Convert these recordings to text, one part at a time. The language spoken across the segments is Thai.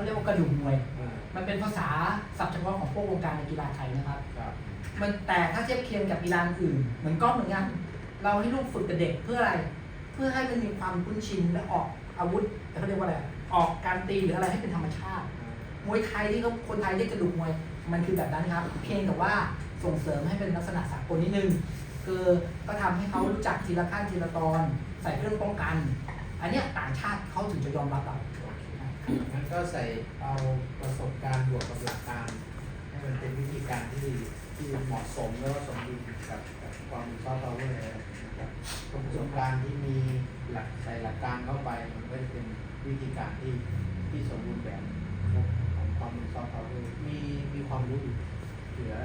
เขาเรียกว่ากระดูกมวย อ่ามันเป็นภาษาศัพท์เฉพาะของพวกวงการในกีฬาไทยนะครับ ครับมันแต่ถ้าเทียบเคียงกับกีฬาอื่น เหมือนกอล์ฟเหมือนกันเราให้ลูกฝึกกับเด็กเพื่ออะไร เพื่อให้มันมีความคุ้นชินและออกอาวุธเขาเรียกว่าอะไรออกการตีหรืออะไรให้เป็นธรรมชาติ มวยไทยที่เขาคนไทยเรียกกระดูกมวยมันคือแบบนั้นครับ เพียงแต่ว่าส่งเสริมให้เป็นลักษณะสากลนิดนึงคือก็ทำให้เขารู้จักทีละขั้นทีละตอน ใส่เครื่องป้องกัน อันเนี้ยต่างชาติเขาถึงจะยอมรับเรา งั้นก็ใส่เอาประสบการณ์บวกกับหลักการ ให้มันเป็นวิธีการที่ที่เหมาะสมแล้วก็สมดุลกับกับความซอฟต์พาวเวอร์นะครับประสบการณ์ที่มีหลักใส่หลักการเข้าไปมันก็จะเป็นวิธีการที่ที่สมบูรณ์แบบของความเป็นซอฟต์พาวเวอร์มีมีความรู้อยู่เหลือ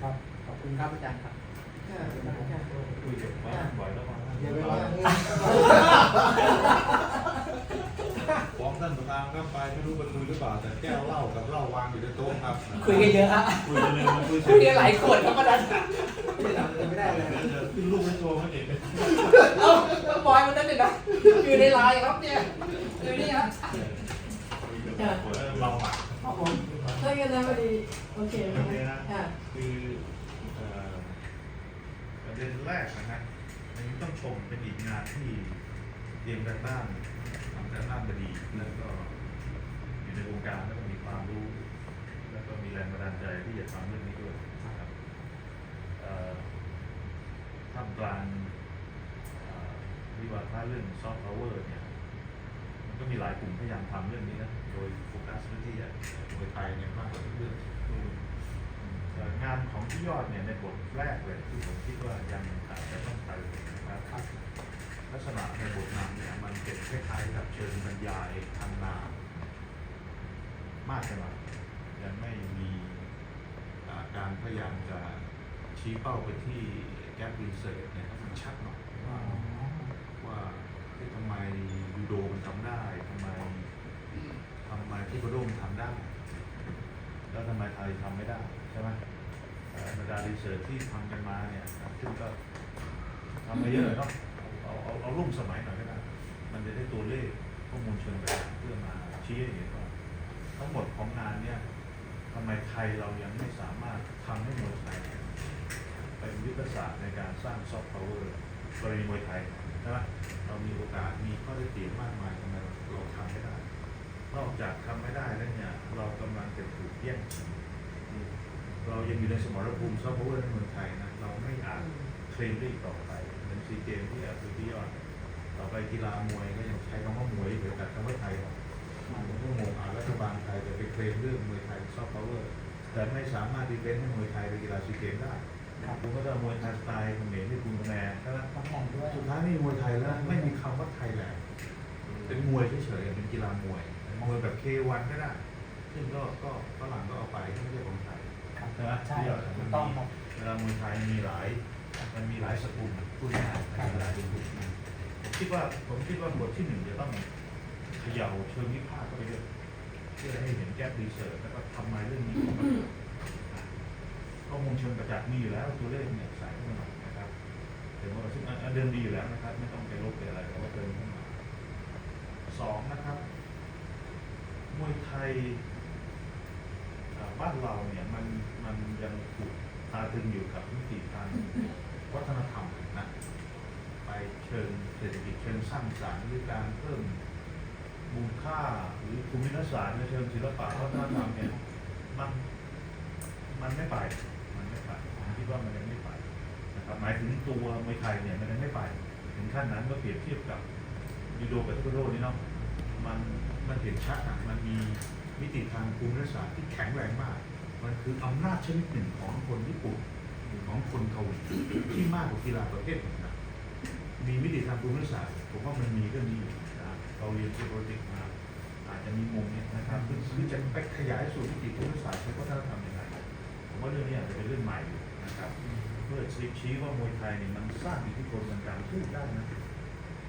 ครับขอบคุณครับอาจารย์ครับคุยกับว่าบ่อยแล้วมาเดี๋ยวไปว่า ฟ้องท่านประธานก็ไปไม่รู้ไปคุยหรือเปล่าแต่แก้วเหล้ากับเหล้าวางอยู่ในโต๊ะครับคุยกันเยอะอะคุยกันเลยมันคุยคุยกันหลายคนครับประธานไม่ได้ไม่ได้เลยขึ้นลูกในตัวมันเองเอ้าแล้วบอยมันนั่นเลยนะอยู่ในไลน์ครับเนี่ยอยู่นี่ครับเราอะครับผมถ้าอย่างนั้นพอดีโอเคโอเคนะค่ะคือเอ่อประเด็นแรกนะฮะอันนี้ต้องชมเป็นอีกงานที่เตรียมการบ้าน ทำการบ้านมาดีแล้วก็อยู่ในวงการแล้วก็มีความรู้ แล้วก็มีแรงบันดาลใจที่จะทำเรื่องนี้ด้วยนะครับท่ามกลางวิวาทะเรื่องซอฟต์พาวเวอร์เนี่ยมันก็มีหลายกลุ่มพยายามทำเรื่องนี้นะโดยโฟกัสไปที่มวยไทยเนี่ยมากกว่าเรื่องงานของพี่ยอดเนี่ยในบทแรกเลยที่ผมคิดว่ายังอาจจะต้องไปนะครับ ลักษณะในบทนำเนี่ยมันเป็นคล้ายๆกับเชิงบรรยายทางนามมากไปหน่อยยังไม่มีการพยายามจะชี้เป้าไปที่แก p รีเสิร์ชเนี่ยมันชัดหน่อยว่าว่าทำไมยูโดมันทำได้ทำไมทำไมที่โดมทำได้ แล้วทำไมไทยทำไม่ได้ใช่ไหมบรรดารีเสิร์ชที่ทำกันมาเนี่ยครับซึ่งก็ทำมาเยอะเนาะ มสมัยหน่อยก็ได้มันจะได้ตัวเลขข้อมูลเชิงประจักษ์เพื่อมาชี้ให้เห็นว่าทั้งหมดของงานเนี่ยทำไมไทยเรายังไม่สามารถทำให้มวยไทยเนี่ยเป็นยุทธศาสตร์ในการสร้างซอฟต์พาวเวอร์กรณีมวยไทยใช่ไหมเรามีโอกาสมีข้อได้เปรียบมากมายทำไมเราทำไม่ได้ นอกจากทำไม่ได้แล้วเนี่ยเรากำลังจะถูกแย่งชิงเรายังอยู่ในสมรภูมิซอฟต์พาวเวอร์ในเมืองไทยนะเราไม่อาจเคลมได้อีกต่อไปเหมือนซีเกมที่อาจจะที่ยอด ต่อไปกีฬามวยก็ยังใช้คำว่ามวยเดี๋ยวตัดคำว่าไทยออกผมก็งงอ่ารัฐบาลไทยจะไปเคลมเรื่องมวยไทยซอฟต์พาวเวอร์แต่ไม่สามารถดีเฟนต์ให้มวยไทยเป็นกีฬาซีเกมได้ครับคุณก็จะเอามวยไทยสไตล์เขมรที่คุณคะแนนใช่ไหมมาแข่งด้วยสุดท้ายไม่มีมวยไทยแล้วไม่มีคำว่าไทยแลนด์เป็นมวยเฉยๆเป็นกีฬามวยมวยแบบเควันก็ได้ซึ่งก็ก็ฝรั่งก็เอาไปที่ไม่ใช่ของไทยครับใช่ไหมใช่ที่เราถูมันกต้องมีครับเวลามวยไทยมีหลายมันมีหลายสกุลพูดง่ายๆในเวลาเป็นผม คิดว่าผมคิดว่าบทที่หนึ่งจะต้องเขย่าเชิงวิพากษ์เข้าไปด้วยเพื่อให้เห็นแก้รีเสิร์ชแล้วก็ทำไมเรื่องนี้ของมันข้อมูลเชิงประจักษ์มีอยู่แล้วตัวเลขเนี่ยใส่เข้ามาหน่อยนะครับเดี๋ยวว่าซึ่งอันอันเดิมดีอยู่แล้วนะครับ ไม่ต้องไปลบไปอะไรแต่ว่าเติมเข้ามาสองนะครับมวยไทยบ้านเราเนี่ยมันมันยังถูกตาตึงอยู่กับมิติทางวัฒนธรรมนะไปเชิง เศรษฐกิจเชิงสร้างสรรค์หรือการเพิ่มมูลค่าหรือภูมิทัศน์ในเชิงศิลปะวัฒนธรรมเนี่ยมันมันไม่ไป มันไม่ไปผมคิดว่ามันยังไม่ไปนะครับหมายถึงตัวมวยไทยเนี่ยมันยังไม่ไป ถึงขั้นนั้นเมื่อเปรียบเทียบกับยูโดกับเทควันโดนี่เนาะมันมันเห็นชัดอะมันมีมิติทางภูมิรัศาสตร์ที่แข็งแรงมาก มันคืออำนาจชนิดหนึ่งของคนญี่ปุ่นของคนเกาหลีที่มากกว่ากีฬาประเภทอื่น มีมิติทางภูมิศาสตร์ผมว่ามันมีเรื่องนี้อยู่นะเราเรียนเทโนโลยีมาอาจจะมีมุมเนี่ยนะครับคือคือจะไปขยายสู่มิติภูมิรัศาสตร์ใช้วัฒนธรรมยังไงผมว่าเรื่องนี้อาจจะเป็นเรื่องใหม่อยู่นะครับเพื่อชี้ชี้ว่ามวยไทยเนี่ยมันสร้างอิทธิพลทางการทูตได้นะ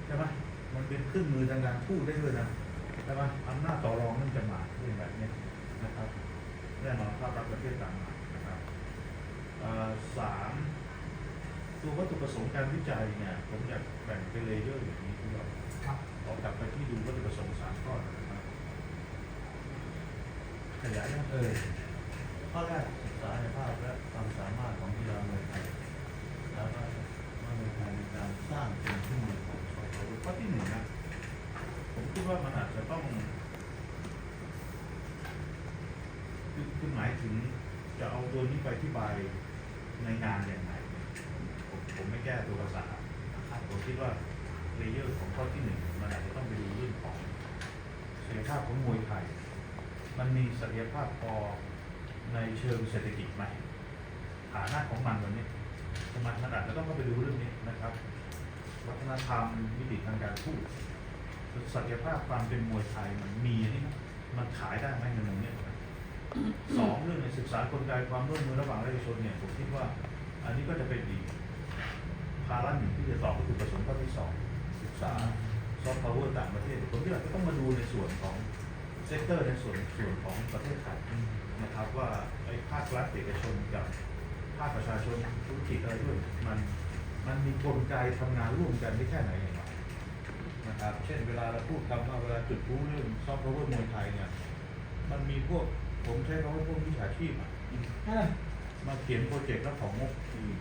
ใช่ไหมมันเป็นเครื่องมือทางการทูตได้ด้วยนะใช่ไหมอำนาจต่อรองนั่นจะมาเรื่องแบบนี้นะครับแน่นอนภาพลักษณ์ประเทศต่ามมานะครับเอ่อสาม ตัววัตถุประสงค์การวิจัยเนี่ยผมอยากแบ่งเป็นเลเยอร์อย่างนี้ที่เราครับขอกลับไปที่ดูวัตถุประสงค์สามข้อนะครับขยายนะเออข้อแรกศึกษาในภาพและความสามารถของกีฬามวยไทยแล้วก็ว่ามวยไทยในการสร้างเป็นขึ้นมาของสปอร์ตข้อที่หนึ่งนะผมคิดว่ามันอาจจะต้องคือคือหมายถึงจะเอาตัวนี้ไปอธิบายในงานอย่างไร ผมไม่แก้ตัวภาษานะครับผมคิดว่าเลเยอร์ของข้อที่หนึ่งมันอาจจะต้องไปดูเรื่องของศักยภาพของมวยไทย มันมีศักยภาพพอในเชิงเศรษฐกิจไหมฐานะของมันวันนี้มันมันาจจะต้องเข้าไปดูเรื่องนี้นะครับ วัฒนธรรมวิธีทางการพูดศักยภาพความเป็นมวยไทยมันมีอันนี่มันขายได้ไหมในมุมเนี้สองเรื่องในศึกษากลไกความร่วมมือระหว่างประชาชนเนี่ยผมคิดว่า อันนี้ก็จะเป็นอีาระหนึ่งที่จะตอบก็คือประสงค์ข้อที่สองศึกษาซอฟต์พาวเวอร์ต่างประเทศผมคิดว่าก็ต้องมาดูในส่วนของเซกเตอร์ในส่วนส่วนของประเทศไทยนะครับว่าไอ้ภาครัฐเอกชนกับภาคประชาชนธุรกิจอะไรด้วยมันมันมีกลไกทำงานร่วมกันได้แค่ไหนอย่างไรนะครับเช่นเวลาเราพูดคำว่าเวลาจุดพูเรื่องซอฟต์พาวเวอร์มวยไทยเนี่ยมันมีพวกผมใช้คำว่าพวกวิชาชีพอะ มาเขียนโปรเจกต์แล้วของงบ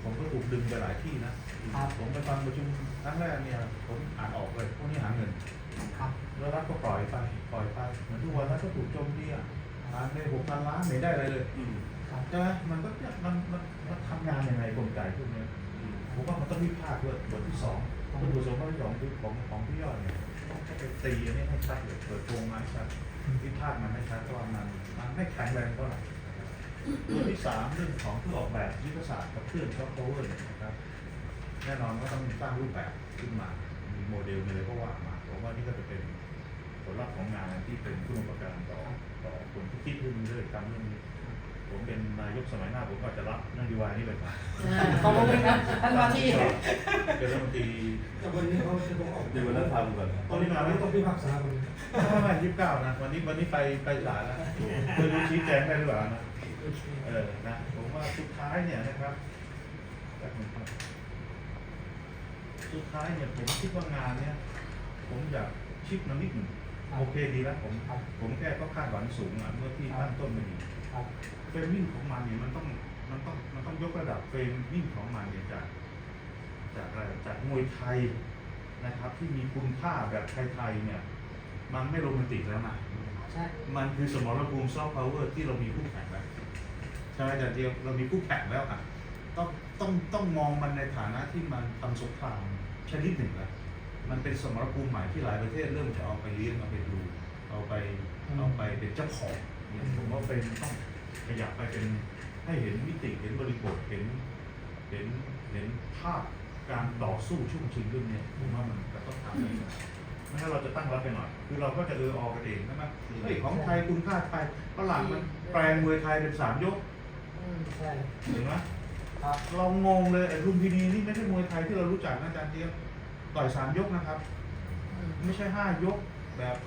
ผมก็ถูกดึงไปหลายที่นะครับผมไปฟังประชุมครั้งแรกเนี่ยผมอ่านออกเลยพวกนี้หาเงินครับแล้วรัฐก็ปล่อยไปปล่อยไปเหมือนทุกวันรัฐก็ถูกโจมตีอะอ่านไปหกพันล้านไม่ได้อะไรเลยครับใช่ไหมมันก็เนี่ยมันมันมันทำงานยังไงกลไกพวกเนี้ยผมว่ามันต้องวิพากษ์ด้วยบทที่สองบทที่สองข้อที่สองคือของของพี่ยอดเนี่ยต้องไปตีอันนี้ให้ชัดเลยเปิดโปงมาให้ชัดวิพากษ์มันไม่ชัดว่ามันมันไม่แข็งแรงเท่าไหร่นะครับ ตัวที่สามเรื่องของผู้ออกแบบยุทธศาสตร์กับเครื่องซอฟต์แวร์เนี่ยนะครับแน่นอนก็ต้องสร้างรูปแบบขึ้นมา มีโมเดลมีอะไรก็ว่ามาผมว่านี่ก็จะเป็นผลลัพธ์ของงานที่เป็นผู้ประการต่อต่อคนที่คิดเรื่องนี้เลยทำเรื่องนี้ผมเป็นนายกสมัยหน้าผมก็จะรับเรื่องดีวายนี่ไปก่อนขอบคุณครับท่านมาที่เป็นรัฐมนตรีแต่วันนี้เขาจะต้องออกเดี๋ยววันนั้นทำก่อนตอนนี้มาไม่ไม่ต้ต้อองงพิพากษาวันนี้ไม่ไม่ยี่สิบเก้านะวันนี้วันนี้ไปไปศาลแล้วไม่รู้ชี้แจงได้หรือเปล่านะ เออนะผมว่าสุดท้ายเนี่ยนะครับแป๊บนึงครับสุดท้ายเนี่ยผมคิดว่างานเนี่ย ผมอยากชิปมันนิดหนึ่งโอเคดีแล้วผมครับผมแค่ก็คาดหวังสูงอะเมื่อที่ตั้งต้นมาดีครับเฟรมมิ่งของมันเนี่ยมันต้องมันต้องมันต้องยกระดับเฟรมมิ่งของมันเนี่ยจากจากอะไรจากมวยไทยนะครับ ที่มีคุณค่าแบบไทยๆเนี่ย มันไม่โรแมนติกแล้วนะใช่มันคือสมรภูมิซอฟต์พาวเวอร์ที่เรามีคู่แข่งแล้ว ใช่ไหมอาจารย์เดียวเรามีคู่แข่งแล้วอะต้องต้องต้องมองมันในฐานะที่มันทำสงครามชนิดหนึ่งแล้วมันเป็นสมรภูมิใหม่ที่หลายประเทศเริ่มจะเอาไปเลี้ยงเอาไปดู เอาไปเอาไปเป็นเจ้าของเนี่ยผมว่าเป็นต้องขยับไปเป็นให้เห็นมิติเห็นบริบทเห็นเห็นเห็นภาพการต่อสู้ช่วงชิงเรื่องเนี้ยผมว่ามันจะต้องทำให้ไม่งั้นเราจะตั้งรับไปหน่อย คือเราก็จะเออออกกันเองใช่ไหมเฮ้ยของไทยคุณค่าไทยฝรั่งมันแปลงมวยไทยเป็นสามยก ใช่เห็นไหมครับเรางงเลยไอ้ลุมพินีนี่ไม่ใช่มวยไทยที่เรารู้จักนะอาจารย์เจี๊ยบต่อยสามยกนะครับอืมไม่ใช่ห้ายกแบบ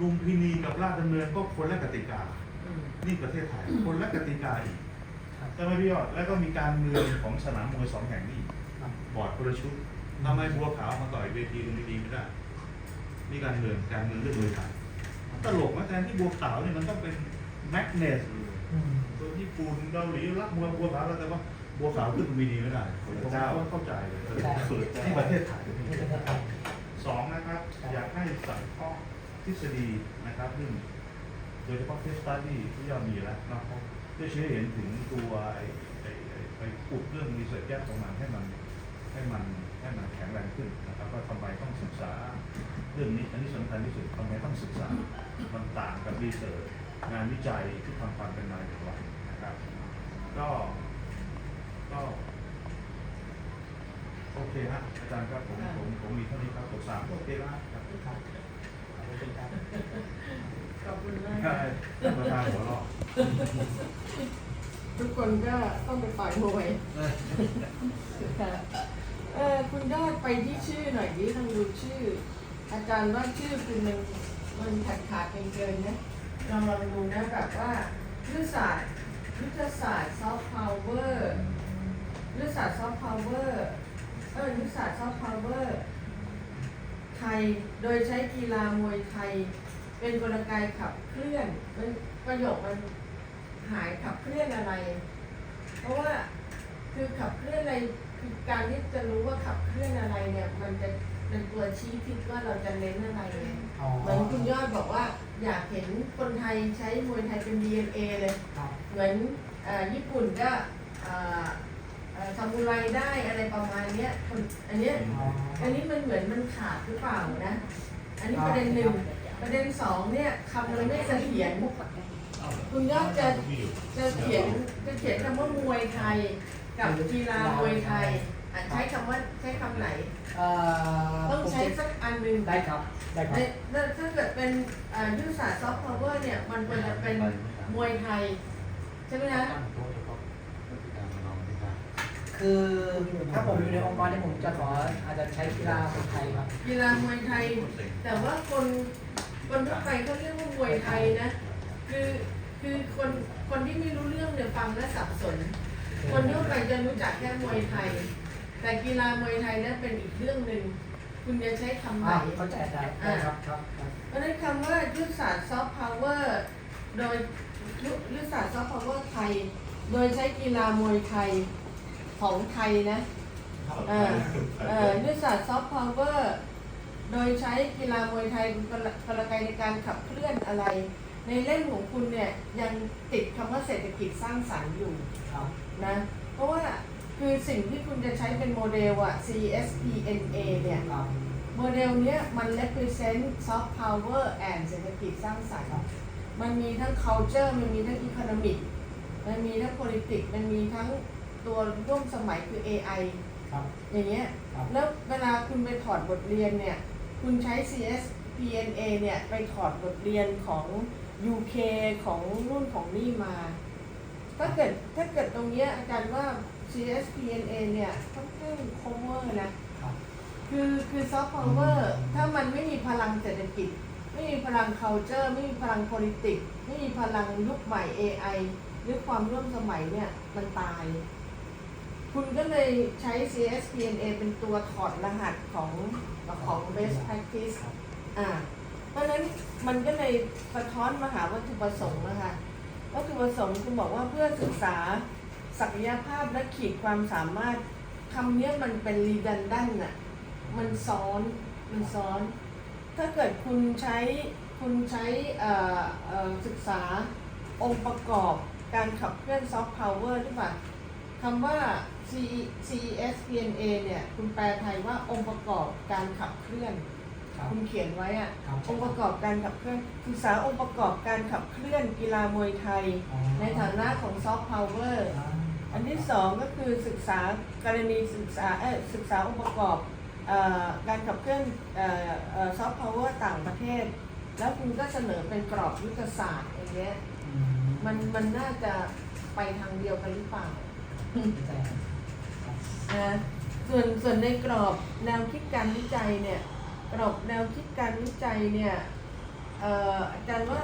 ลุมพินีกับราชดำเนินก็คนละกติกาอืมนี่ประเทศไทยคนละกติกาอีกครับใช่ไหมพี่ยอดแล้วก็มีการเมืองของสนามมวยสองแห่งนี่ครับบอร์ดคนละชุดทำไมบัวขาวมาต่อยเวทีลุมพินีไม่ได้นี่การเมืองการเมืองเรื่องมวยไทยตลกนะแทนที่บัวขาวเนี่ยมันต้องเป็นแมกเนสอืมตัวญี่ ปุ่นเกาหลีรักมวยบัวขาวแล้วแต่ว่าบัวขาวขึ้นมพินีไม่ได้ผมก็เข้าใจเลยเออที่ประเทศไทยสองนะครับ อยากให้สังเคราะห์ทฤษฎีนะครับเรื่องโดยเฉพาะเคสตัดดี้ที่เรามีแล้วนะครับเพื่อชี้เห็นถึงตัวไอ้ไอ้ไอ้ไปขุดเรื่องรีเสิร์ชแยกของมันให้มันให้มันให้มันแข็งแรงขึ้นนะครับว่าทำไมต้องศึกษา เรื่องนี้อันนี้สำคัญที่สุดทำไมต้องศึกษามันต่างกับรีเสิร์ชงานวิจัยที่ทำความเป็นมาอย่างไรนะครับ ก็ ก็โอเคฮะอาจารย์ครับผมผมผมมีเท่านี้ครับผมสามโอเคแล้วครับครับขอบคุณครับขอบคุณมากใช่ค่ะท่านประธานหัวเราะทุกคนก็ต้องไปต่อยมวยค่ะเออคุณยอดไปที่ชื่อหน่อยดิต้องดูชื่อ อาจารย์ว่าชื่อคุณมันมันขาดขาดเกินๆนะลองลองดูนะแบบว่ายุทธศาสตร์ ยุทธศาสตร์ซอฟต์พาวเวอร์ยุทธศาสตร์ซอฟต์พาวเวอร์เออยุทธศาสตร์ซอฟต์พาวเวอร์ไทย โดยใช้กีฬามวยไทย เป็นกลไกขับเคลื่อนมันประโยคมันหายขับเคลื่อนอะไร เพราะว่าคือขับเคลื่อนอะไรคือการที่จะรู้ว่าขับเคลื่อนอะไรเนี่ย มันจะเป็นตัวชี้ทิศว่าเราจะเน้นอะไรไงอ๋อเหมือนคุณยอดบอกว่า อยากเห็นคนไทยใช้มวยไทยเป็น DNA เลย ครับเหมือนเอ่อญี่ปุ่นก็เอ่อเอ่อซามูไรได้อะไรประมาณเนี้ยคนอันเนี้ยอ๋ออันนี้มันเหมือนมันขาดหรือเปล่านะ อันนี้ประเด็นหนึ่งประเด็นสองเนี่ยคำมันไม่เสถียรคุณยอดจะจะเขียนจะเขียนคำว่ามวยไทย กับกีฬามวยไทย อะใช้คำว่าใช้คำไหน เอ่อต้องใช้สักอันหนึ่งได้ครับ ได้ครับ ในในถ้าเกิดเป็นเอ่อยุทธศาสตร์ซอฟต์พาวเวอร์เนี่ย มันควรจะเป็นมวยไทย ใช่ไหมคะคือถ้าผมอยู่ในองค์กรเนี่ยผมจะขออาจจะใช้กีฬาคนไทยครับ กีฬามวยไทย แต่ว่าคนคนทั่วไปเขาเรียกว่ามวยไทยนะ คือคือคนคนที่ไม่รู้เรื่องเนี่ยฟังแล้วสับสน คนทั่วไปจะรู้จักแค่มวยไทย แต่กีฬามวยไทยนั้นเป็นอีกเรื่องหนึ่ง คุณจะใช้คำไหนอ่าเข้าใจได้ได้ครับครับครับเพราะฉะนั้นคำว่ายุทธศาสตร์ซอฟต์พาวเวอร์โดยยุยุทธศาสตร์ซอฟต์พาวเวอร์ไทย โดยใช้กีฬามวยไทยของไทยนะเอ่อเอ่อยุทธศาสตร์ซอฟต์พาวเวอร์โดยใช้กีฬามวยไทยเป็นกลกลไกในการขับเคลื่อนอะไร ในเล่มของคุณเนี่ยยังติดคำว่าเศรษฐกิจสร้างสรรค์อยู่ครับนะเพราะว่า คือสิ่งที่คุณจะใช้เป็นโมเดลอะ CSPNA เนี่ยครับ โมเดลเนี้ยมัน represent soft power and เศรษฐกิจสร้างสรรค์ มันมีทั้ง culture มันมีทั้ง economic มันมีทั้ง politics มันมีทั้งตัวร่วมสมัยคือ AI ครับ อย่างเงี้ยครับแล้วเวลาคุณไปถอดบทเรียนเนี่ย คุณใช้ CSPNA เนี่ย ไปถอดบทเรียนของ UK ของนู่นของนี่มา ถ้าเกิดถ้าเกิดตรงเนี้ยอาจารย์ว่า CSPNA เนี่ยค่อนข้าง cover นะ ครับ คือคือซอฟต์พาวเวอร์ถ้ามันไม่มีพลังเศรษฐกิจ ไม่มีพลัง culture ไม่มีพลัง politics ไม่มีพลังยุคใหม่ AI หรือความร่วมสมัยเนี่ยมันตาย คุณก็เลยใช้ CSPNA เป็นตัวถอดรหัสของของ best practice อ่า เพราะฉะนั้นมันก็เลยสะท้อนมาหาวัตถุประสงค์นะคะ วัตถุประสงค์คุณบอกว่าเพื่อศึกษาศักยภาพและขีดความสามารถคำเนี้ยมันเป็น redundant น่ะ มันซ้อน มันซ้อน ถ้าเกิดคุณใช้ คุณใช้ศึกษาองค์ประกอบการขับเคลื่อนซอฟต์พาวเวอร์หรือเปล่าคำว่า C c s p n a เนี่ย คุณแปลไทยว่าองค์ประกอบการขับเคลื่อน ครับคุณเขียนไว้อะครับองค์ประกอบการขับเคลื่อนศึกษาองค์ประกอบการขับเคลื่อนกีฬามวยไทย อ๋อ ในฐานะของซอฟต์พาวเวอร์อ่าอันที่สองก็คือศึกษากรณีศึกษาเออศึกษาองค์ประกอบเอ่อการขับเคลื่อนซอฟต์พาวเวอร์ต่างประเทศ แล้วคุณก็เสนอเป็นกรอบยุทธศาสตร์อย่างเงี้ยอืมันมันน่าจะไปทางเดียวกันหรือเปล่าเข้าใจครับนะส่วนส่วนในกรอบแนวคิดการวิจัยเนี่ยก รอบแนวคิดการวิจัยเนี่ยเอ่ออาจารย์ว่า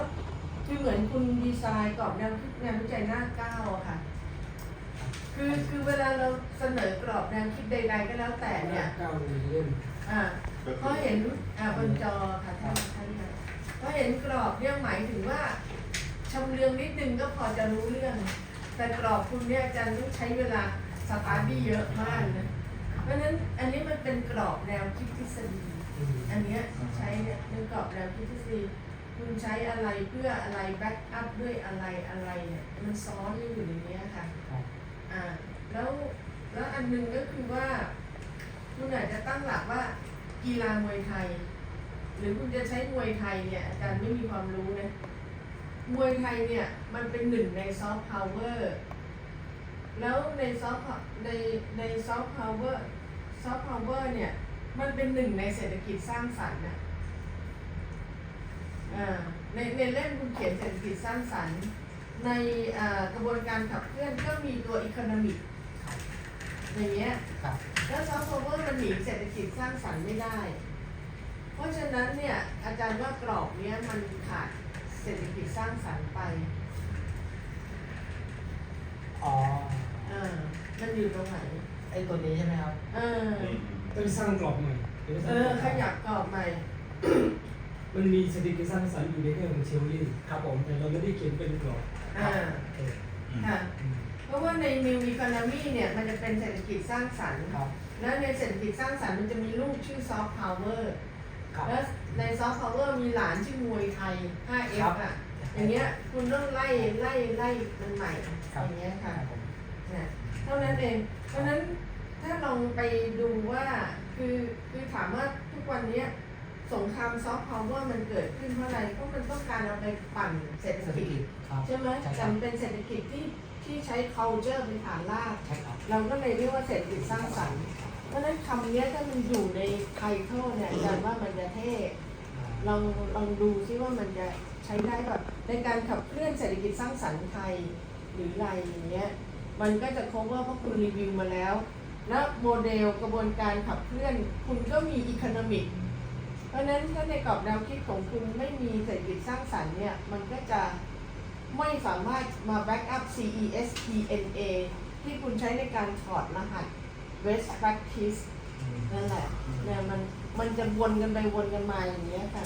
คือเหมือนคุณดีไซน์กรอบแนวคิดงานวิจัยหน้าเก้าอะค่ะ คือคือเวลาเราเสนอกรอบแนวคิดใด ๆ ก็แล้วแต่เนี่ยก้าวหนึ่งเล่มอ่าเพราะเห็นอ่าบนจอค่ะท่านท่านค่ะเพราะเห็นกรอบเนี่ยหมายถึงว่าชำเลืองนิดนึงก็พอจะรู้เรื่อง แต่กรอบคุณเนี่ยอาจารย์ต้องใช้เวลาสตาร์ดี้เยอะมากนะเพราะฉะนั้นอันนี้มันเป็นกรอบแนวคิดทฤษฎี อันเนี้ยใช้เนี่ยเป็นกรอบแนวคิดทฤษฎีคุณใช้อะไรเพื่ออะไรแบ็กอัพด้วยอะไรอะไรเนี่ยมันซ้อนอยู่ในเนี้ยค่ะครับอ่าแล้วแล้วอันหนึงก็คือว่า คุณอาจจะตั้งหลักว่ากีฬามวยไทย หรือคุณจะใช้มวยไทยเนี่ยอาจารย์ไม่มีความรู้นะมวยไทยเนี่ยมันเป็นหนึ่งในซอฟต์พาวเวอร์แล้วในซอฟต์ในในซอฟต์พาวเวอร์ซอฟต์พาวเวอร์เนี่ย มันเป็นหนึ่งในเศรษฐกิจสร้างสรรค์นะอ่าในในเล่มคุณเขียนเศรษฐกิจสร้างสรรค์ ในอ่ากระบวนการขับเคลื่อนก็มีตัวอีโคโนมิกอย่างเงี้ยครับแล้วซอฟต์พาวเวอร์มันหนีเศรษฐกิจสร้างสรรค์ไม่ได้ เพราะฉะนั้นเนี่ยอาจารย์ว่ากรอบเนี้ยมันขาดเศรษฐกิจสร้างสรรค์ไป อ๋อ เออ มันอยู่ตรงไหน ไอตัวนี้ใช่ไหมครับ เออ ต้องสร้างกรอบใหม่เออขยับกรอบใหม่ มันมีเศรษฐกิจสร้างสรรค์อยู่ในแง่ของเชลลี่ครับผมแต่เราไม่ได้เขียนเป็นกรอบอ่าเออค่ะเพราะว่าใน New Economy เนี่ยมันจะเป็นเศรษฐกิจสร้างสรรค์ครับแล้วในเศรษฐกิจสร้างสรรค์มันจะมีลูกชื่อ Soft Power ครับแล้วใน Soft Power มีหลานชื่อมวยไทย 5F อะอย่างเงี้ยคุณต้องไล่ไล่ไล่มันใหม่อย่างเงี้ยค่ะบผมนะเท่านั้นเองเพราะนั้น ถ้าลองไปดูว่าคือคือถามว่าทุกวันเนี้ยสงครามซอฟต์พาวเวอร์มันเกิดขึ้นเพราะอะไรเพราะมันต้องการเอาไปปั่นเศรษฐเศรษฐกิจกิจครับ ใช่ไหมใช่คแต่รับมันเป็นเศรษฐกิจที่ที่ใช้ culture เป็นฐานราก ใช่ครับเราก็เลยเรียกว่าเศรษฐกิจสร้างสรรค์ เพราะฉะนั้นคำเนี้ยถ้ามันอยู่ในไทเทลเนี่ยอาจารย์ว่ามันจะเท่ลองลองดูซิว่ามันจะใช้ได้แบบในการขับเคลื่อนเศรษฐกิจสร้างสรรค์ไทยหรืออะไรอย่างเงี้ย มันก็จะ cover เพราะคุณรีวิวมาแล้ว แล้วโมเดลกระบวนการขับเคลื่อน คุณก็มี economic เพราะนั้นถ้าในกรอบแนวคิดของคุณไม่มีเศรษฐกิจสร้างสรรค์เนี่ยมันก็จะไม่สามารถมา back up CESPNA ที่คุณใช้ในการถอดรหัส best practice นั่นแหละเนี่ยมันมันจะวนกันไปวนกันมาอย่างเงี้ยค่ะ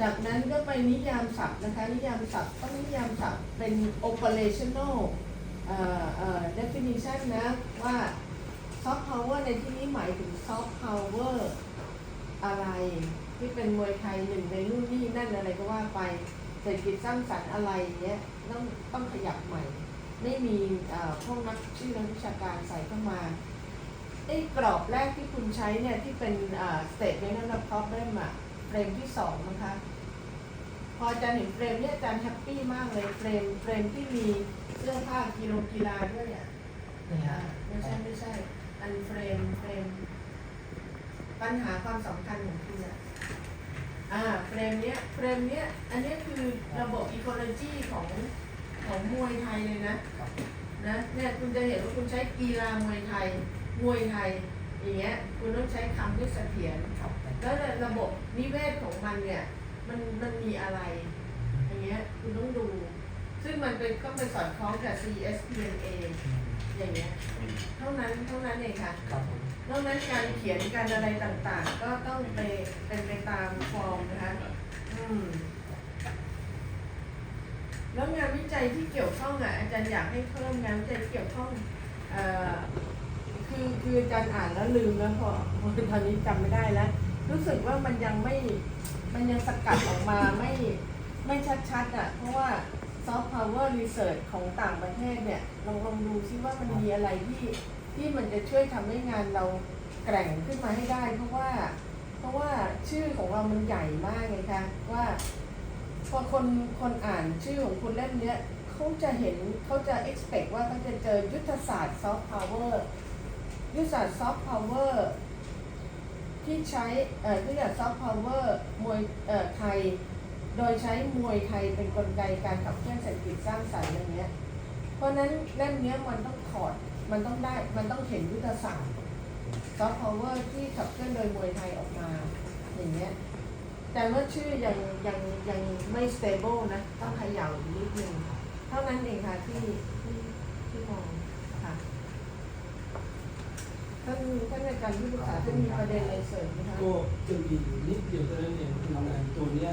จากนั้นก็ไปนิยามศัพท์นะคะ นิยามศัพท์ต้องนิยามศัพท์เป็น operational เอ่อเอ่อ definition นะ ว่า soft power ในที่นี้หมายถึง soft power อะไร ที่เป็นมวยไทยหนึ่งในรุ่นนี่นั่นอะไรก็ว่าไปเศรษฐกิจสร้างสรรค์อะไรเงี้ยต้องต้องขยับใหม่ ไม่มีเอ่อพวกนักชื่อนักวิชาการใส่เข้ามาไอ้กรอบแรกที่คุณใช้เนี่ย ที่เป็นอ่า statement of problem อะเฟรมที่สองนะคะ พออาจารย์เห็นเฟรมเนี่ยอาจารย์แฮปปี้มากเลยเฟรมเฟรมที่มีเสื้อผ้ากีฬากีฬาด้วยอะนี่ฮะไม่ใช่ไม่ใช่ อันเฟรมเฟรมปัญหาความสำคัญของคุณอะอ่าเฟรมเนี้ยเฟรมเนี้ยอันเนี้ยคือระบบอีโคโลจีของของมวยไทยเลยนะครับนะเนี่ยคุณจะเห็นว่าคุณใช้กีฬามวยไทยมวยไทยอย่างเงี้ยคุณต้องใช้คำที่เสถียรครับแล้วระบบนิเวศของมันเนี่ย มันมันมีอะไร อย่างเงี้ยคุณต้องดู ซึ่งมันเป็นก็ไปสอดคล้องกับ CSPNA อย่างเงี้ยเท่านั้นเท่านั้นเองค่ะครับผมนอกนั้นการเขียนการอะไรต่างๆ ก็ต้องไปเป็นไปตามฟอร์มนะคะอืมแล้วงานวิจัยที่เกี่ยวข้องอะอาจารย์อยากให้เพิ่มงานวิจัยที่เกี่ยวข้องเอ่อคือคืออาจารย์อ่านแล้วลืมแล้วพอพอตอนนี้จำไม่ได้แล้ว รู้สึกว่ามันยังไม่ มันยังสกัดออกมาไม่ไม่ชัดๆอะ เพราะว่า soft power research ของต่างประเทศเนี่ยลองลองดูซิว่ามันมีอะไรที่ที่มันจะช่วยทำให้งานเราแกร่งขึ้นมาให้ได้ เพราะว่า เพราะว่าชื่อของเรามันใหญ่มากไงคะว่าพอคนคนอ่านชื่อของคุณเล่มเนี้ยเขาจะเห็นเขาจะ expect ว่าเขาจะเจอยุทธศาสตร์ soft power ยุทธศาสตร์ soft power ที่ใช้เอ่อยุทธศาสตร์ soft power มวยเอ่อไทย โดยใช้มวยไทยเป็นกลไกการขับเคลื่อนเศรษฐกิจสร้างสรรค์อย่างเงี้ย เพราะนั้นเล่มเนี้ยมันต้องถอดมันต้องได้มันต้องเห็นยุทธศาสตร์ soft power ที่ขับเคลื่อนโดยมวยไทยออกมาอย่างเงี้ยแต่ว่าชื่อยังยังยังไม่ stable นะ ต้องขย่าอีกนิดนึงเท่านั้นเองค่ะที่ที่มองค่ะ ท่านท่านอาจารย์ที่ปรึกษาท่านมีประเด็นอะไรเสริมไหมคะก็จะมีอยู่นิดเดียวเท่านั้นเองคืองานตัวเนี้ย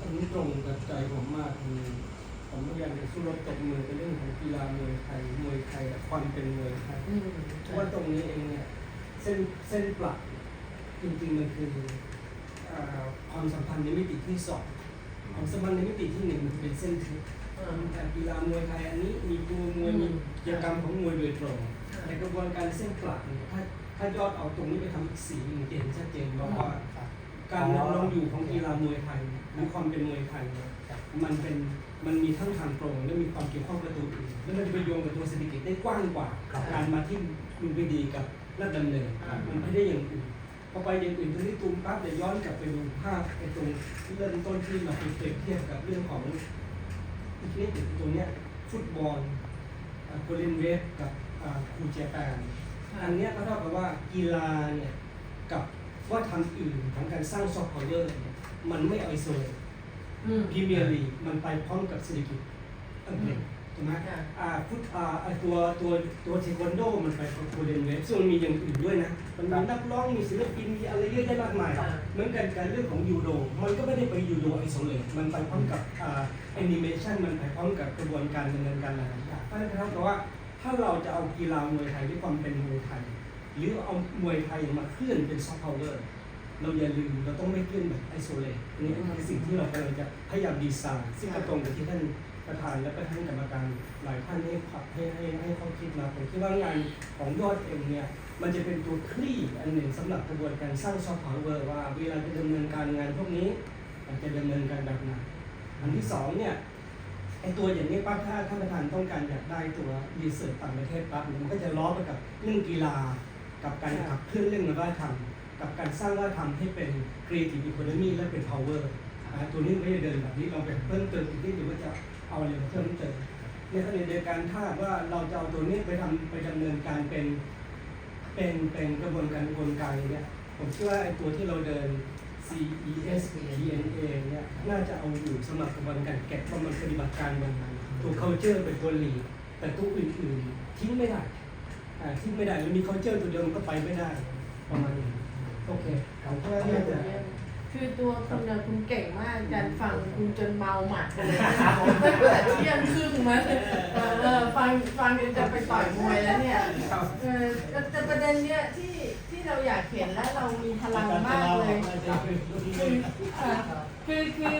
อันนี้ตรงกับใจผมมากคือผมพยายามจะสู้รบตบมือในเรื่องของกีฬามวยไทยมวยไทยและความเป็นมวยไทยอืมเพราะว่าตรงนี้เองเนี่ยเส้นเส้นปลักจริงๆมันคือเอ่อความสัมพันธ์ในมิติที่สองความสัมพันธ์ในมิติที่หนึ่งมันเป็นเส้นทึบอ่าการกีฬามวยไทยอันนี้มีตัวมวยอืมีมกิจกรรมของมวยโดยตรง ในกระบวนการเส้นปลักเนี่ยถ้าถ้ายอดเอาตรงนี้ไปทำอีกสีหนึ่งจะเห็นชัดเจนว่าว่าครับการดำรงอยู่ของกีฬามวยไทยหรือความเป็นมวยไทยเนี่ยมันเป็นมันมีทั้งทางตรงและมีความเกี่ยวข้องกับตัวอื่นและมันจะไปโยงกับตัวเศรษฐกิจได้กว้างกว่าครับการมาที่ลุมพินีกับรัฐดำเนินอ่ามัมันไม่ได้อย่างอื่นพอไปอย่างอื่นตรงนี้ตูมปั๊บเดี๋ยวย้อนกลับไปดูภาพไอ้ตรงที่เริ่มต้นที่เราไปเปรียบเทียบกับเรื่องของอีกนิดหนึ่งตรงเนี้ยฟุตบอลโกลินเวฟกับ อ่าคูเจแปนอันเนี้ยก็เท่ากับว่ากีฬาเนี่ยกับว่าทำอื่นของการสร้างซอฟต์พาวเวอร์เนี่ยมันไม่ไอโซเลตอืมพรีเมียร์ลีกมันไปพร้อมกับเศรษฐกิจอังกฤษถูกไหมค่ะอ่าฟุตอ่าอ่าตัวตัวตัวเทควันโดมันไปของโคเรนเวฟซึ่งมันมีอย่างอื่นด้วยนะ มันมีนักร้องมีศิลปินมีอะไรเยอะแยะมากมายครับเหมือนกันการเรื่องของยูโด มันก็ไม่ได้ไปยูโดไอโซเลตมันไปพร้อมกับอ่าแอนิเมชันมันไปพร้อมกับกระบวนการดำเนินการหลายๆอย่างเพราะฉะนั้นเท่ากับว่า ถ้าเราจะเอากีฬามวยไทยด้วยความเป็นมวยไทย หรือเอามวยไทยมาเคลื่อนเป็นซอฟต์พาวเวอร์เราอย่าลืมเราต้องไม่เคลื่อนแบบไอโซเลตนี่คือสิ่งที่เรากำลังจะพยายามดีไซน์ซึ่งก็ตรงกับที่ท่านประธานและก็ท่านกรรมการหลายท่านให้ขับให้ให้ให้เขาคิดมาผมคิดว่างานของยอดเอ็มเนี่ยมันจะเป็นตัวคลี่อันหนึ่งสำหรับกระบวนการสร้างซอฟต์พาวเวอร์ว่าเวลาจะดำเนินการงานพวกนี้มันจะดำเนินการแบบไหนอันที่สองเนี่ย ไอตัวอย่างนี้ปั๊บถ้าท่านประธานต้องการอยากได้ตัวรีเสิร์ชต่างประเทศปั๊บเนี่ยมันก็จะล้อไปกับเรื่องกีฬา กับการขับเคลื่อนเรื่องนวัตกรรม กับการสร้างวัฒนธรรมให้เป็น creative economy และเป็น power อ่าตัวนี้ไม่ได้เดินแบบนี้เราไปเพิ่มเติมอีกนิดหรือว่าจะเอาอะไรมาเพิ่มเติมในขณะเดียวกันถ้าว่าเราจะเอาตัวนี้ไปทำไปดำเนินการเป็นเป็นเป็นกระบวนการกลไกเนี่ยผมคิดว่าไอ้ตัวที่เราเดิน CES DNA เนี่ยน่าจะเอาอยู่สำหรับกระบวนการแกะว่ามันปฏิบัติการยังไงตัว culture เป็นตัว lead แต่ตัวอื่นๆทิ้งไม่ได้อ่าทิ้งไม่ได้แล้วมี culture ตัวเดียวมันก็ไปไม่ได้ประมาณนี้โอเคผมคิดว่าน่าจะคือตัวคุณน่ะคุณเก่งมากการฟังคุณจนเมาหมัดเลยตั้งแต่เที่ยงครึ่งมาเออเออฟังฟังจนจะไปต่อยมวยแล้วเนี่ยเออแต่แต่ประเด็นเนี้ยที่ที่ เราอยากเห็นและเรามีพลังมากเลย คือค่ะคือคือ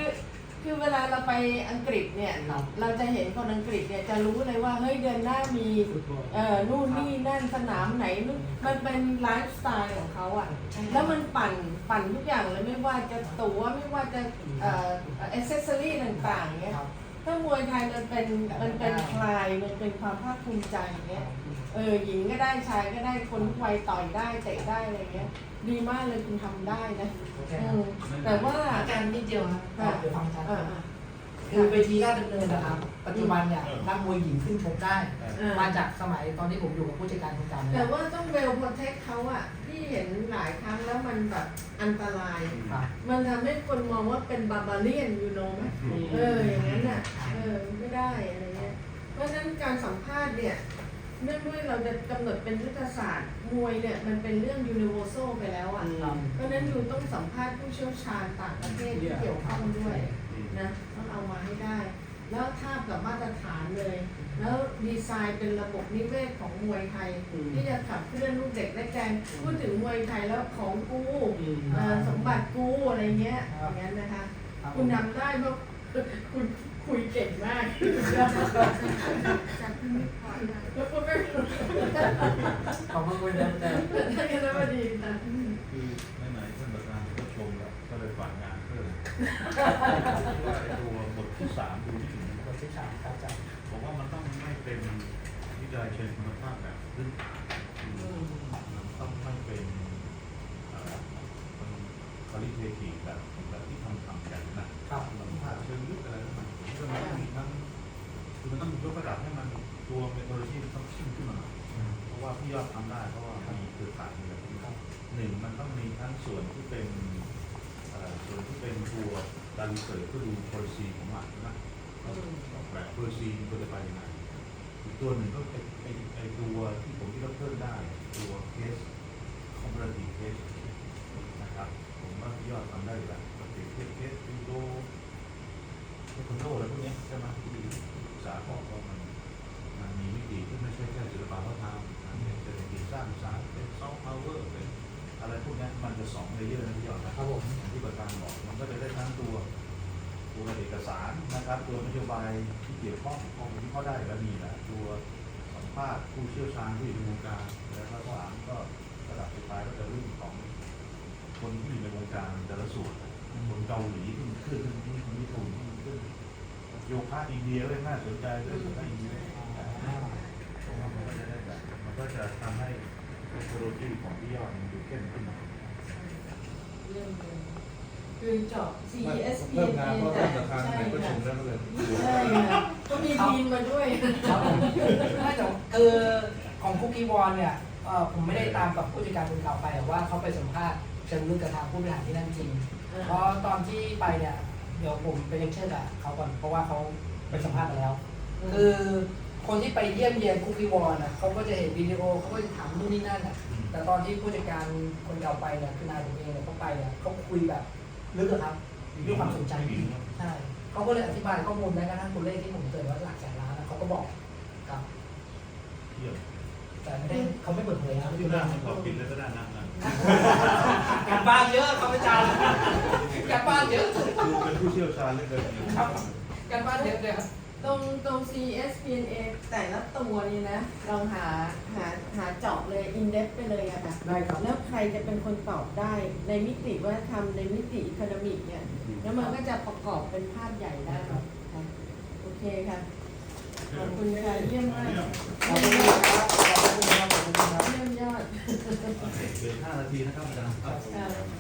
คือเวลาเราไปอังกฤษเนี่ยครับเราจะเห็นคนอังกฤษเนี่ยจะรู้เลยว่าเฮ้ยเดือนหน้ามีฟุตบอลเอ่อนู่นนี่นั่นสนามไหนนู่นมันเป็นไลฟ์สไตล์ของเขาอะแล้วมันปั่นปั่นทุกอย่างเลยไม่ว่าจะตั๋วไม่ว่าจะเอ่อเอเซสซอรี่ต่างๆเนี่ยครับ ถ้ามวยไทยมันเป็นมันเป็นคลายมันเป็นความภาคภูมิใจอย่างเงี้ยเออหญิงก็ได้ชายก็ได้คนทุกวัยต่อยได้เตะได้อะไรเงี้ย ดีมากเลยคุณทำได้นะโอเคเอครับอแต่ว่าอาจารย์นิดเดียวครับค่ะเดี๋ยวฟังอาจารย์เออคือเวทีราชดำเนินนะครับ ปัจจุบันเนี่ยนักมวยหญิงขึ้นชกได้เออมาจากสมัยตอนที่ผมอยู่กับผู้จัดการคุณการแต่ว่าต้องเวลโปรเทคเขาอะ ที่เห็นหลายครั้งแล้วมันแบบอันตราย ครับ มันทำให้คนมองว่าเป็นบาบาเลียนยูโนไหมเอออย่างนั้นน่ะเออไม่ได้อะไรเงี้ยเพราะฉะนั้นการสัมภาษณ์เนี่ยเนื่องด้วยเราจะกำหนดเป็นยุทธศาสตร์มวยเนี่ยมันเป็นเรื่องยูนิเวอร์แซลไปแล้วอะครับเพราะฉะนั้นอยู่ต้องสัมภาษณ์ผู้เชี่ยวชาญต่างประเทศที่เกี่ยวข้องด้วยนะต้องเอามาให้ได้ แล้วทาบกับมาตรฐานเลย แล้วดีไซน์เป็นระบบนิเวศของมวยไทยที่จะขับเคลื่อนลูกเด็กและแกนพูดถึงมวยไทยแล้วของกูเอ่อสมบัติกูอะไรเงี้ยอย่างนั้นนะคะครับคุณทำได้เพราะคุณคุยเก่งมากแล้วก็ไม่ขอบคุณนะอาจารย์ท่านคณะบดีค่ะคือไหนๆท่านประธานก็ชมแล้วก็เลยฝากงานเพิ่มว่าไอ้ตัวบทที่สามดูที่ ถึงบทที่สามครับอาจารย์ผมว่ามันต้องไม่เป็นวิจัยเชิงคุณภาพแบบลึกมันต้องไม่เป็นคอลิเททีแบบแบบที่ทำทำกันนะครับสัมภาษณ์เชิงลึกอะไรต่างๆคือมันต้องมีทั้งคือมันต้องยกระดับให้มันตัวเมทโลจีมันต้องขึ้นขึ้นมาหน่อยเพราะว่าพี่ยอดทำได้เพราะว่ามีเครือข่ายมีอะไรพวกนี้หนึ่งมันต้องมีทั้งส่วนที่เป็นเอ่อส่วนที่เป็นตัวการรีเสิร์ชเพื่อดู policy ของมันนะ ออกแบบเปอร์ซีมันก็จะไปยังไงอีกตัวหนึ่งก็ไอไอไอตัวที่ผมที่เราเพิ่มได้ตัวเคสคอมเพลติเคสนะครับผมว่ายอดทำได้อยู่แล้วปกติเคสเคสยูโดเทควันโดอะไรพวกนี้ใช่ไหมที่ศึกษาบอกว่ามันมันมีมิติที่ไม่ใช่แค่ศิลปะวัฒนธรรมอันนี้จะเป็นการสร้างสรรค์เป็นซอฟต์พาวเวอร์เป็นอะไรพวกนี้มันจะสองเลเยอร์นะพี่ยอดนะครับผมที่ประธานบอกมันก็จะได้ทั้งตัว ตัวเอกสารนะครับ ตัวนโยบายที่เกี่ยวข้องของที่เขาได้แล้วมีนะตัวสัมภาษณ์ผู้เชี่ยวชาญที่อยู่ในวงการแล้วก็สามก็ระดับสุดท้ายก็จะเรื่องของคนที่อยู่ในวงการแต่ละส่วนคนเกาหลีที่มันขึ้นที่คนญี่ปุ่นที่มันขึ้นโยคะอินเดียเลยน่าสนใจเลยโยคะอินเดียมันก็จะได้แบบมันก็จะทำให้เทคโนโลยีของพี่ยอดมันดูเข้มขึ้นมาเรื่อง คือเจาะ CSP เริ่มงานเพราะท่านประธานในประชุมใช่แล้วก็เลยใช่ค่ะก็มีทีมมาด้วย ครับผมไม่แต่คือของคุกกี้วอนเนี่ยเอ่อผมไม่ได้ตามกับผู้จัดการคนเก่าไปแต่ว่าเขาไปสัมภาษณ์เชิงลึกกับทางผู้บริหารที่นั่นจริง เพราะตอนที่ไปเนี่ยเดี๋ยวผมไปเลคเชอร์กับเขาก่อนเพราะว่าเขาไปสัมภาษณ์มาแล้ว คือคนที่ไปเยี่ยมเยียนคุกกี้วอลน่ะเขาก็จะเห็นวิดีโอเขาก็จะถามนู่นนี่นั่นอะแต่ตอนที่ผู้จัดการคนเก่าไปเนี่ยคือนายผมเองเนี่ยเขาไปเนี่ยเขาคุยแบบ ลึกอะครับด้วยความสนใจใช่เขาก็เลยอธิบายข้อมูลแม้กระทั่งตัวเลขที่ผมเตือนว่าหลักแสนล้านนะเขาก็บอกครับเยี่ยมแต่ไม่ได้เขาไม่เปิดเผยนะอยู่หน้าขอบปิดเลยก็ได้นะนะการบ้านเยอะครับอาจารย์การบ้านเยอะคือเป็นผู้เชี่ยวชาญเรื่องการเงินครับการบ้านเยอะเลยครับ ตรงตรง CSPNA แต่ละตัวนี่นะลองหาหาหาเจาะเลยอินเด็ไปเลยอะค่ะ ได้ครับ แล้วใครจะเป็นคนตอบได้ในมิติวัฒนธรรมในมิติอีโคโนมิกเนี่ย แล้วมันก็จะประกอบเป็นภาพใหญ่ได้ค่ะโอเคค่ะ ขอบคุณค่ะเยี่ยมมาก ขอบคุณครับขอบคุณครับขอบคุณครับเยี่ยมยอดโอเคเหลือห้านาทีนะครับอาจารย์ค่ะ